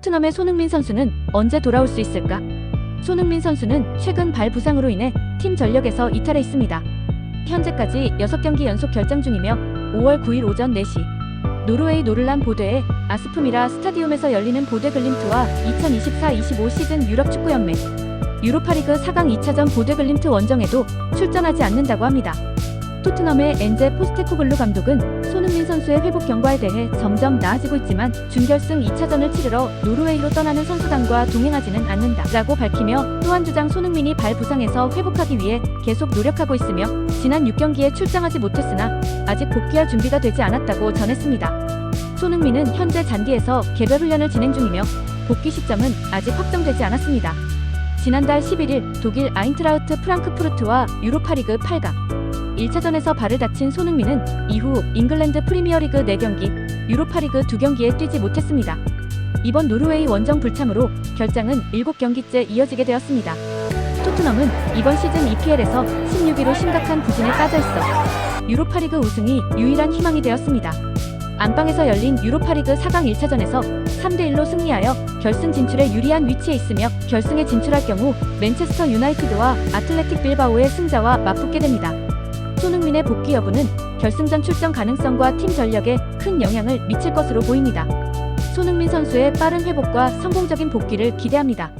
토트넘의 손흥민 선수는 언제 돌아올 수 있을까? 손흥민 선수는 최근 발 부상으로 인해 팀 전력에서 이탈해 있습니다. 현재까지 6경기 연속 결장 중이며 5월 9일 오전 4시 노르웨이 노를란 보드의 아스프미라 스타디움에서 열리는 보드 글림트와 2024-25 시즌 유럽 축구 연맹 유로파리그 4강 2차전 보드 글림트 원정에도 출전하지 않는다고 합니다. 토트넘의 엔제 포스테코글루 감독은 손흥민 선수의 회복 경과에 대해 점점 나아지고 있지만 준결승 2차전을 치르러 노르웨이로 떠나는 선수단과 동행하지는 않는다라고 밝히며 또한 주장 손흥민이 발 부상에서 회복하기 위해 계속 노력하고 있으며 지난 6경기에 출장하지 못했으나 아직 복귀할 준비가 되지 않았다고 전했습니다. 손흥민은 현재 잔디에서 개별 훈련을 진행 중이며 복귀 시점은 아직 확정되지 않았습니다. 지난달 11일 독일 아인트라우트 프랑크푸르트와 유로파리그 8강 1차전에서 발을 다친 손흥민은 이후 잉글랜드 프리미어리그 4경기, 유로파리그 2경기에 뛰지 못했습니다. 이번 노르웨이 원정 불참으로 결장은 7경기째 이어지게 되었습니다. 토트넘은 이번 시즌 EPL에서 16위로 심각한 부진에 빠져 있어 유로파리그 우승이 유일한 희망이 되었습니다. 안방에서 열린 유로파리그 4강 1차전에서 3대1로 승리하여 결승 진출에 유리한 위치에 있으며 결승에 진출할 경우 맨체스터 유나이티드와 아틀레틱 빌바오의 승자와 맞붙게 됩니다. 손흥민의 복귀 여부는 결승전 출전 가능성과 팀 전력에 큰 영향을 미칠 것으로 보입니다. 손흥민 선수의 빠른 회복과 성공적인 복귀를 기대합니다.